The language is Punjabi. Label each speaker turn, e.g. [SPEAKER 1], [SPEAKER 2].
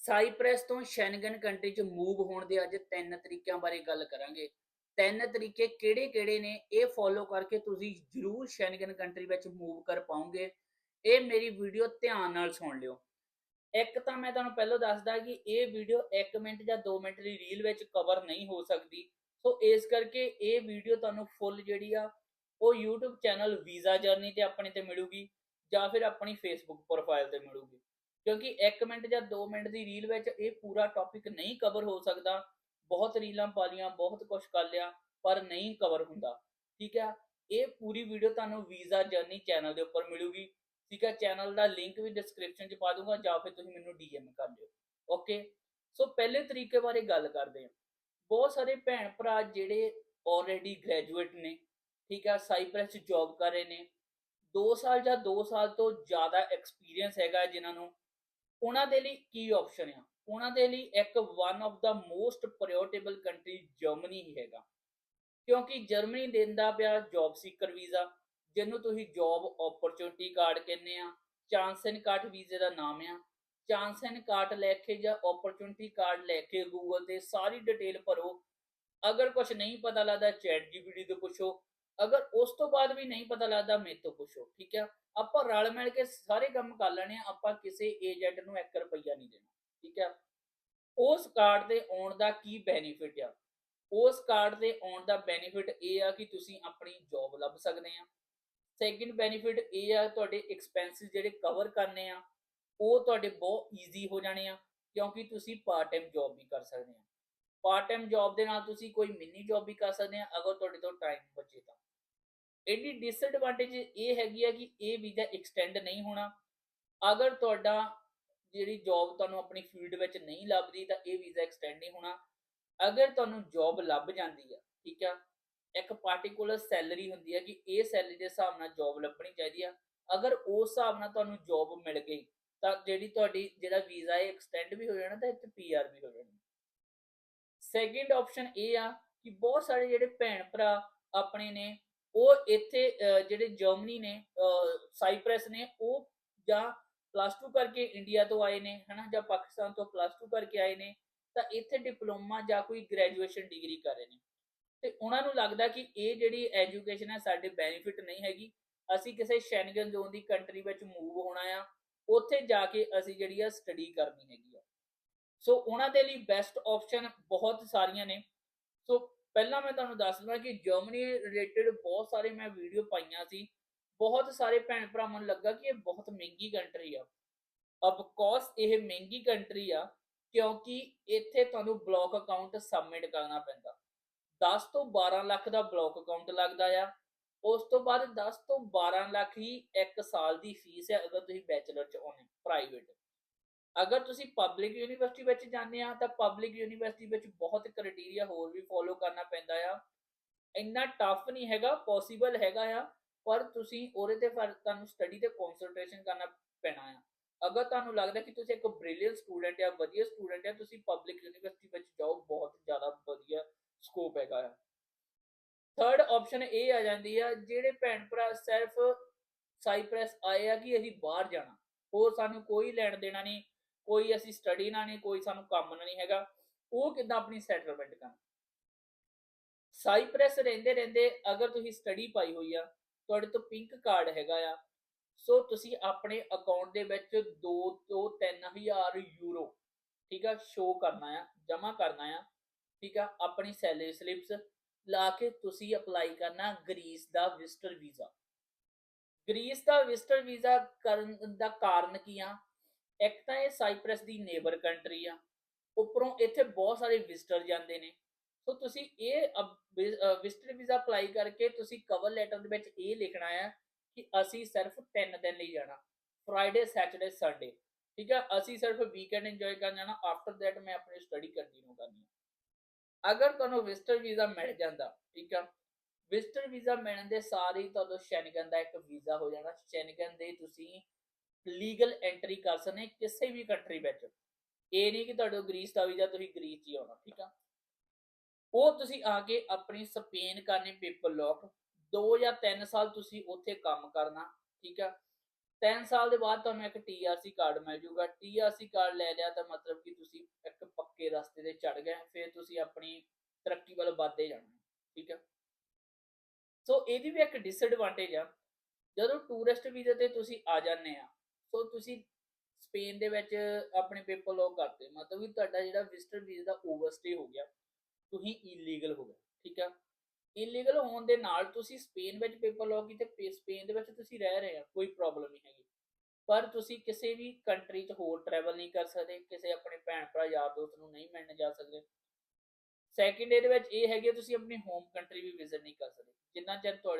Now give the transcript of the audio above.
[SPEAKER 1] ਸਾਈਪ੍ਰੈਸ ਤੋਂ ਸ਼ੈਨਗਨ ਕੰਟਰੀ ਚ ਮੂਵ ਹੋਣ ਦੇ ਅੱਜ ਤਿੰਨ ਤਰੀਕਿਆਂ ਬਾਰੇ ਗੱਲ ਕਰਾਂਗੇ। ਤਿੰਨ ਤਰੀਕੇ ਕਿਹੜੇ-ਕਿਹੜੇ ਨੇ, ਇਹ ਫੋਲੋ ਕਰਕੇ ਤੁਸੀਂ ਜਰੂਰ ਸ਼ੈਨਗਨ ਕੰਟਰੀ ਵਿੱਚ ਮੂਵ ਕਰ ਪਾਓਗੇ। ਇਹ ਮੇਰੀ ਵੀਡੀਓ ਧਿਆਨ ਨਾਲ ਸੁਣ ਲਿਓ। ਇੱਕ ਤਾਂ ਮੈਂ ਤੁਹਾਨੂੰ ਪਹਿਲਾਂ ਦੱਸਦਾ ਕਿ ਇਹ ਵੀਡੀਓ 1 ਮਿੰਟ ਜਾਂ 2 ਮਿੰਟ ਦੀ ਰੀਲ ਵਿੱਚ ਕਵਰ ਨਹੀਂ ਹੋ ਸਕਦੀ। ਸੋ ਇਸ ਕਰਕੇ ਇਹ ਵੀਡੀਓ ਤੁਹਾਨੂੰ ਫੁੱਲ ਜਿਹੜੀ ਆ, ਉਹ YouTube ਚੈਨਲ ਵੀਜ਼ਾ ਜਰਨੀ ਤੇ ਆਪਣੇ ਤੇ ਮਿਲੂਗੀ ਜਾਂ ਫਿਰ ਆਪਣੀ Facebook ਪ੍ਰੋਫਾਈਲ ਤੇ ਮਿਲੂਗੀ। ਕਿਉਂਕਿ 1 ਮਿੰਟ ਜਾਂ 2 ਮਿੰਟ ਦੀ ਰੀਲ ਵਿੱਚ ਇਹ ਪੂਰਾ ਟੌਪਿਕ ਨਹੀਂ ਕਵਰ ਹੋ ਸਕਦਾ। ਬਹੁਤ ਰੀਲਾਂ ਪਾ ਲੀਆਂ ਬਹੁਤ ਕੁਝ ਕਰ ਲਿਆ, ਪਰ ਨਹੀਂ ਕਵਰ ਹੁੰਦਾ। ਠੀਕ ਹੈ ਇਹ ਪੂਰੀ ਵੀਡੀਓ ਤੁਹਾਨੂੰ ਵੀਜ਼ਾ ਜਰਨੀ ਚੈਨਲ ਦੇ ਉੱਪਰ ਮਿਲੂਗੀ। ਠੀਕ ਹੈ ਚੈਨਲ ਦਾ ਲਿੰਕ ਵੀ ਡਿਸਕ੍ਰਿਪਸ਼ਨ 'ਚ ਪਾ ਦੂੰਗਾ ਜਾਂ ਫਿਰ ਤੁਸੀਂ ਮੈਨੂੰ ਡੀਐਮ ਕਰ ਦਿਓ ਓਕੇ ਸੋ ਪਹਿਲੇ ਤਰੀਕੇ ਬਾਰੇ ਗੱਲ ਕਰਦੇ ਹਾਂ। ਬਹੁਤ ਸਾਰੇ ਭੈਣ ਭਰਾ ਜਿਹੜੇ ਆਲਰੇਡੀ ਗ੍ਰੈਜੂਏਟ ਨੇ, ਠੀਕ ਹੈ ਸਾਈਪ੍ਰੈਸ 'ਚ ਜੌਬ ਕਰ ਰਹੇ ਨੇ। 2 ਸਾਲ ਜਾਂ 2 ਸਾਲ ਤੋਂ ਜ਼ਿਆਦਾ ਐਕਸਪੀਰੀਅੰਸ ਹੈਗਾ ਜਿਨ੍ਹਾਂ ਨੂੰ ਉਹਨਾਂ ਦੇ ਲਈ ਕੀ ਆਪਸ਼ਨ ਆ? ਉਹਨਾਂ ਦੇ ਲਈ ਇੱਕ ਵਨ ਆਫ ਦਾ ਮੋਸਟ ਪ੍ਰਾਇੋਰਟੇਬਲ ਕੰਟਰੀ ਜਰਮਨੀ ਹੀ ਹੈਗਾ। ਕਿਉਂਕਿ ਜਰਮਨੀ ਦਿੰਦਾ ਪਿਆ ਜੌਬ ਸੀਕਰ ਵੀਜ਼ਾ ਜਿਹਨੂੰ ਤੁਸੀਂ ਜੌਬ ਓਪਰਚੁਨਿਟੀ ਕਾਰਡ ਕਹਿੰਦੇ ਆ ਚਾਂਸਨ ਕਾਰਡ ਵੀਜ਼ੇ ਦਾ ਨਾਮ ਆ। ਚਾਂਸਨ ਕਾਰਡ ਲੈ ਕੇ ਜਾਂ ਓਪਰਚੁਨਿਟੀ ਕਾਰਡ ਲੈ ਕੇ ਗੂਗਲ ਤੇ ਸਾਰੀ ਡਿਟੇਲ ਭਰੋ। ਅਗਰ ਕੁਝ ਨਹੀਂ ਪਤਾ ਲੱਗਦਾ ਚੈਟ ਜੀਪੀਟੀ ਤੋਂ ਪੁੱਛੋ। ਅਗਰ ਉਸ ਤੋਂ ਬਾਅਦ ਵੀ ਨਹੀਂ ਪਤਾ ਲੱਗਦਾ, ਮੇਰੇ ਤੋਂ ਪੁੱਛੋ, ਠੀਕ ਹੈ ਆਪਾਂ ਰਲ ਮਿਲ ਕੇ ਸਾਰੇ ਕੰਮ ਕਰ ਲੈਣੇ ਆ, ਆਪਾਂ ਕਿਸੇ ਏਜੰਟ ਨੂੰ 1 ਰੁਪਈਆ ਨਹੀਂ ਦੇਣਾ, ਠੀਕ ਹੈ ਉਸ ਕਾਰਡ ਤੇ ਆਉਣ ਦਾ ਕੀ ਬੈਨੀਫਿਟ ਆ? ਉਸ ਕਾਰਡ ਤੇ ਆਉਣ ਦਾ ਬੈਨੀਫਿਟ ਇਹ ਆ ਕਿ ਤੁਸੀਂ ਆਪਣੀ ਜੌਬ ਲੱਭ ਸਕਦੇ ਆ। ਸੈਕਿੰਡ ਬੈਨੀਫਿਟ ਇਹ ਆ, ਤੁਹਾਡੇ ਐਕਸਪੈਂਸਿਸ ਜਿਹੜੇ ਕਵਰ ਕਰਨੇ ਆ, ਉਹ ਤੁਹਾਡੇ ਬਹੁਤ ਈਜ਼ੀ ਹੋ ਜਾਣੇ ਆ, ਕਿਉਂਕਿ ਤੁਸੀਂ ਪਾਰਟ ਟਾਈਮ ਜੌਬ ਵੀ ਕਰ ਸਕਦੇ ਆ। ਪਾਰਟ ਟਾਈਮ ਜੌਬ ਦੇ ਨਾਲ ਤੁਸੀਂ ਕੋਈ ਮਿੰਨੀ ਜੌਬ ਵੀ ਕਰ ਸਕਦੇ ਆ, ਅਗਰ ਤੁਹਾਡੇ ਤੋਂ ਟਾਈਮ ਬਚੇ ਤਾਂ। ਇਹਦੀ ਡਿਸਐਡਵਾਂਟੇਜ ਇਹ ਹੈਗੀ ਆ ਕਿ ਇਹ ਵੀਜ਼ਾ ਐਕਸਟੈਂਡ ਨਹੀਂ ਹੋਣਾ। ਅਗਰ ਤੁਹਾਡਾ ਜਿਹੜੀ ਜੌਬ ਤੁਹਾਨੂੰ ਆਪਣੀ ਫੀਲਡ ਵਿੱਚ ਨਹੀਂ ਲੱਭਦੀ ਤਾਂ ਇਹ ਵੀਜ਼ਾ ਐਕਸਟੈਂਡ ਨਹੀਂ ਹੋਣਾ। ਅਗਰ ਤੁਹਾਨੂੰ ਜੌਬ ਲੱਭ ਜਾਂਦੀ ਆ, ਠੀਕ ਆ, ਇੱਕ ਪਾਰਟਿਕੂਲਰ ਸੈਲਰੀ ਹੁੰਦੀ ਹੈ ਕਿ ਇਹ ਸੈਲਰੀ ਦੇ ਹਿਸਾਬ ਨਾਲ ਜੌਬ ਲੱਭਣੀ ਚਾਹੀਦੀ ਆ। ਅਗਰ ਉਸ ਹਿਸਾਬ ਨਾਲ ਤੁਹਾਨੂੰ ਜੌਬ ਮਿਲ ਗਈ ਤਾਂ ਜਿਹੜੀ ਤੁਹਾਡੀ, ਜਿਹੜਾ ਵੀਜ਼ਾ ਹੈ ਐਕਸਟੈਂਡ ਵੀ ਹੋ ਜਾਣਾ ਤਾਂ ਇੱਥੇ ਪੀਆਰ ਵੀ ਹੋ ਜਾਣੀ। ਸੈਕਿੰਡ ਆਪਸ਼ਨ ਇਹ ਆ ਕਿ ਬਹੁਤ ਸਾਰੇ ਜਿਹੜੇ ਭੈਣ ਭਰਾ ਆਪਣੇ ਨੇ ਉਹ ਇੱਥੇ ਜਿਹੜੇ ਜਰਮਨੀ ਨੇ ਸਾਈਪ੍ਰੈਸ ਨੇ, ਉਹ ਜਾਂ ਪਲੱਸ 2 ਕਰਕੇ ਇੰਡੀਆ ਤੋਂ ਆਏ ਨੇ, ਹਨਾ, ਜਾਂ ਪਾਕਿਸਤਾਨ ਤੋਂ ਪਲੱਸ 2 ਕਰਕੇ ਆਏ ਨੇ, ਤਾਂ ਇੱਥੇ ਡਿਪਲੋਮਾ ਜਾਂ ਕੋਈ ਗ੍ਰੈਜੂਏਸ਼ਨ ਡਿਗਰੀ ਕਰ ਰਹੇ ਨੇ। ਤੇ ਉਹਨਾਂ ਨੂੰ ਲੱਗਦਾ ਕਿ ਇਹ ਜਿਹੜੀ ਐਜੂਕੇਸ਼ਨ ਹੈ, ਸਾਡੇ ਬੈਨੀਫਿਟ ਨਹੀਂ ਹੈਗੀ। ਅਸੀਂ ਕਿਸੇ ਸ਼ੈਨਗਨ ਜ਼ੋਨ ਦੀ ਕੰਟਰੀ ਵਿੱਚ ਮੂਵ ਹੋਣਾ ਆ, ਉੱਥੇ ਜਾ ਕੇ ਅਸੀਂ ਜਿਹੜੀ ਆ ਸਟੱਡੀ ਕਰਨੀ ਹੈਗੀ ਆ। ਸੋ ਉਹਨਾਂ ਦੇ ਲਈ ਬੈਸਟ ਆਪਸ਼ਨ ਬਹੁਤ ਸਾਰੀਆਂ ਨੇ। ਸੋ ਪਹਿਲਾਂ ਮੈਂ ਤੁਹਾਨੂੰ ਦੱਸ ਦਵਾਂ ਕਿ ਜਰਮਨੀ ਰਿਲੇਟਡ ਬਹੁਤ ਸਾਰੇ ਮੈਂ ਵੀਡੀਓ ਪਾਈਆਂ ਸੀ। ਬਹੁਤ ਸਾਰੇ ਭੈਣ ਭਰਾਵਾਂ ਨੂੰ ਲੱਗਾ ਕਿ ਇਹ ਬਹੁਤ ਮਹਿੰਗੀ ਕੰਟਰੀ ਆ। ਅਬ ਕੋਰਸ ਇਹ ਮਹਿੰਗੀ ਕੰਟਰੀ ਆ ਕਿਉਂਕਿ ਇੱਥੇ ਤੁਹਾਨੂੰ ਬਲੌਕ ਅਕਾਊਂਟ ਸਬਮਿਟ ਕਰਨਾ ਪੈਂਦਾ। 10 ਤੋਂ 12 ਲੱਖ ਦਾ ਬਲੌਕ ਅਕਾਊਂਟ ਲੱਗਦਾ ਆ। ਉਸ ਤੋਂ ਬਾਅਦ 10 ਤੋਂ 12 ਲੱਖ ਹੀ ਇੱਕ ਸਾਲ ਦੀ ਫੀਸ ਹੈ ਅਗਰ ਤੁਸੀਂ ਬੈਚਲਰ ਚ ਆਉਣੇ ਪ੍ਰਾਈਵੇਟ ਅਗਰ ਤੁਸੀਂ ਪਬਲਿਕ ਯੂਨੀਵਰਸਿਟੀ ਵਿੱਚ ਜਾਂਦੇ ਆ, ਤਾਂ ਪਬਲਿਕ ਯੂਨੀਵਰਸਿਟੀ ਵਿੱਚ ਬਹੁਤ ਕ੍ਰਾਈਟੇਰੀਆ ਹੋਰ ਵੀ ਫੋਲੋ ਕਰਨਾ ਪੈਂਦਾ ਆ। ਇੰਨਾ ਟਫ ਨਹੀਂ ਹੈਗਾ ਪੋਸੀਬਲ ਹੈਗਾ ਆ, ਪਰ ਤੁਸੀਂ ਉਹਦੇ ਤੇ ਫਿਰ ਤੁਹਾਨੂੰ ਸਟੱਡੀ ਤੇ ਕਨਸੈਂਟਰੇਸ਼ਨ ਕਰਨਾ ਪੈਣਾ ਆ। ਅਗਰ ਤੁਹਾਨੂੰ ਲੱਗਦਾ ਕਿ ਤੁਸੀਂ ਇੱਕ ਬ੍ਰਿਲੀਅੰਟ ਸਟੂਡੈਂਟ ਆ, ਵਧੀਆ ਸਟੂਡੈਂਟ ਆ, ਤੁਸੀਂ ਪਬਲਿਕ ਯੂਨੀਵਰਸਿਟੀ ਵਿੱਚ ਜਾਓ, ਬਹੁਤ ਜ਼ਿਆਦਾ ਵਧੀਆ ਸਕੋਪ ਹੈਗਾ ਆ। ਥਰਡ ਆਪਸ਼ਨ ਇਹ ਆ ਜਾਂਦੀ ਆ, ਜਿਹੜੇ ਭੈਣ ਭਰਾ ਸਿਰਫ ਸਾਈਪ੍ਰੈਸ ਆਏ ਆ ਕਿ ਅਸੀਂ ਬਾਹਰ ਜਾਣਾ। ਹੋਰ ਸਾਨੂੰ ਕੋਈ ਲੈਣ ਦੇਣਾ ਨਹੀਂ। ਕੋਈ ਅਸੀਂ ਸਟੱਡੀ ਨਾ ਨਹੀਂ, ਕੋਈ ਸਾਨੂੰ ਕੰਮ ਨਾ ਨਹੀਂ ਹੈਗਾ, ਉਹ ਕਿੱਦਾਂ ਆਪਣੀ ਸੈਟਲਮੈਂਟ ਕਰਨ? ਸਾਈਪ੍ਰੈਸ ਰਹਿੰਦੇ ਰਹਿੰਦੇ ਅਗਰ ਤੁਸੀਂ ਸਟੱਡੀ ਪਾਈ ਹੋਈ ਆ, ਤੁਹਾਡੇ ਤੋਂ ਪਿੰਕ ਕਾਰਡ ਹੈਗਾ ਆ, ਸੋ ਤੁਸੀਂ ਆਪਣੇ ਅਕਾਊਂਟ ਦੇ ਵਿੱਚ 2 ਤੋਂ 3000 ਯੂਰੋ ਠੀਕ ਆ ਸ਼ੋ ਕਰਨਾ ਆ ਜਮਾ ਕਰਨਾ ਆ, ਠੀਕ ਆ, ਆਪਣੀ ਸੈਲਰੀ ਸਲਿਪਸ ਲਾ ਕੇ ਤੁਸੀਂ ਅਪਲਾਈ ਕਰਨਾ ਗ੍ਰੀਸ ਦਾ ਵਿਜ਼ਟਰ ਵੀਜ਼ਾ ਗ੍ਰੀਸ ਦਾ ਵਿਜ਼ਟਰ ਵੀਜ਼ਾ ਕਰਨ ਦਾ ਕਾਰਨ ਕੀ ਆ? ਇੱਕ ਤਾਂ ਇਹ ਸਾਈਪ੍ਰਸ ਦੀ ਨੇਬਰ ਕੰਟਰੀ ਆ, ਉੱਪਰੋਂ ਇੱਥੇ ਬਹੁਤ ਸਾਰੇ ਵਿਜ਼ਟਰ ਜਾਂਦੇ ਨੇ। ਸੋ ਤੁਸੀਂ ਇਹ ਵਿਜ਼ਟਰ ਵੀਜ਼ਾ ਅਪਲਾਈ ਕਰਕੇ ਤੁਸੀਂ ਕਵਰ ਲੈਟਰ ਦੇ ਵਿੱਚ ਇਹ ਲਿਖਣਾ ਆ ਕਿ ਅਸੀਂ ਸਿਰਫ 3 ਦਿਨ ਲਈ ਜਾਣਾ ਫਰਾਈਡੇ ਸੈਟਰਡੇ ਸੰਡੇ ਠੀਕ ਹੈ ਅਸੀਂ ਸਿਰਫ ਵੀਕਐਂਡ ਇੰਜੋਏ ਕਰਨ ਜਾਣਾ ਆਫਟਰ ਦੈਟ ਮੈਂ ਆਪਣੀ ਸਟੱਡੀ ਕੰਟੀਨਿਊ ਕਰਨੀ ਹੈ ਅਗਰ ਤੁਹਾਨੂੰ ਵਿਜ਼ਟਰ ਵੀਜ਼ਾ ਮਿਲ ਜਾਂਦਾ, ਠੀਕ ਆ? ਵਿਜ਼ਟਰ ਵੀਜ਼ਾ ਮਿਲਣ ਦੇ ਸਾਰੇ ਹੀ ਤੁਹਾਨੂੰ ਸ਼ੈਨਗਨ ਦਾ ਇੱਕ ਵੀਜ਼ਾ ਹੋ ਜਾਣਾ। ਸ਼ੈਨਗਨ ਦੇ ਤੁਸੀਂ ਲੀਗਲ ਐਂਟਰੀ ਕਰ ਸਕਦੇ ਕਿਸੇ ਵੀ ਕੰਟਰੀ ਵਿੱਚ। ਇਹ ਨਹੀਂ ਕਿ ਤੁਹਾਡੇ ਗ੍ਰੀਸ ਦਾ ਵੀਜ਼ਾ, ਤੁਸੀਂ ਗ੍ਰੀਸ 'ਚ ਹੀ ਆਉਣਾ, ਠੀਕ ਆ? ਉਹ ਤੁਸੀਂ ਆ ਕੇ ਆਪਣੀ ਸਪੇਨ ਕਰਨੀ ਪੇਪਰ ਲੋਕ। 2 ਜਾਂ 3 ਸਾਲ ਤੁਸੀਂ ਉੱਥੇ ਕੰਮ ਕਰਨਾ, ਠੀਕ ਆ? 3 ਸਾਲ ਦੇ ਬਾਅਦ ਤੁਹਾਨੂੰ ਇੱਕ TRC ਕਾਰਡ ਮਿਲ ਜਾਊਗਾ TRC ਕਾਰਡ ਲੈ ਲਿਆ ਤਾਂ ਮਤਲਬ ਕਿ ਤੁਸੀਂ ਇੱਕ ਪੱਕੇ ਰਸਤੇ ਤੇ ਚੜ ਗਏ, ਫਿਰ ਤੁਸੀਂ ਆਪਣੀ ਤਰੱਕੀ ਵੱਲ ਵੱਧਦੇ ਜਾਣਾ, ਠੀਕ ਆ? ਸੋ ਇਹਦੀ ਵੀ ਇੱਕ ਡਿਸਐਡਵਾਂਟੇਜ ਆ। ਜਦੋਂ ਟੂਰਿਸਟ ਵੀਜ਼ੇ ਤੇ ਤੁਸੀਂ ਆ ਜਾਂਦੇ ਆ ਸੋ ਤੁਸੀਂ ਸਪੇਨ ਦੇ ਵਿੱਚ ਆਪਣੇ ਪੇਪਰ ਲੌਕ ਕਰਦੇ ਮਤਲਬ ਕਿ ਤੁਹਾਡਾ ਜਿਹੜਾ ਵਿਜ਼ਟਰ ਵੀਜ਼ਾ ਦਾ ਓਵਰਸਟੇ ਹੋ ਗਿਆ, ਤੁਸੀਂ ਇਲੀਗਲ ਹੋ ਗਏ, ਠੀਕ ਆ? ਇਲੀਗਲ ਹੋਣ ਦੇ ਨਾਲ ਤੁਸੀਂ ਸਪੇਨ ਵਿੱਚ ਪੇਪਰ ਲੌਕ ਕੀਤੇ ਸਪੇਨ ਦੇ ਵਿੱਚ ਤੁਸੀਂ ਰਹਿ ਰਹੇ ਹੋ ਕੋਈ ਪ੍ਰੋਬਲਮ ਨਹੀਂ ਹੈਗੀ। ਪਰ ਤੁਸੀਂ ਕਿਸੇ ਵੀ ਕੰਟਰੀ 'ਚ ਹੋਰ ਟਰੈਵਲ ਨਹੀਂ ਕਰ ਸਕਦੇ, ਕਿਸੇ ਆਪਣੇ ਭੈਣ ਭਰਾ, ਯਾਰ ਦੋਸਤ ਨੂੰ ਨਹੀਂ ਮਿਲਣ ਜਾ ਸਕਦੇ। ਸੈਕਿੰਡ ਇਹਦੇ ਵਿੱਚ ਇਹ ਹੈਗੇ ਤੁਸੀਂ ਆਪਣੀ ਹੋਮ ਕੰਟਰੀ ਵੀ ਵਿਜ਼ਿਟ ਨਹੀਂ ਕਰ ਸਕਦੇ। ਜਿੰਨਾ ਚਿਰ ਤੁਹਾਡੇ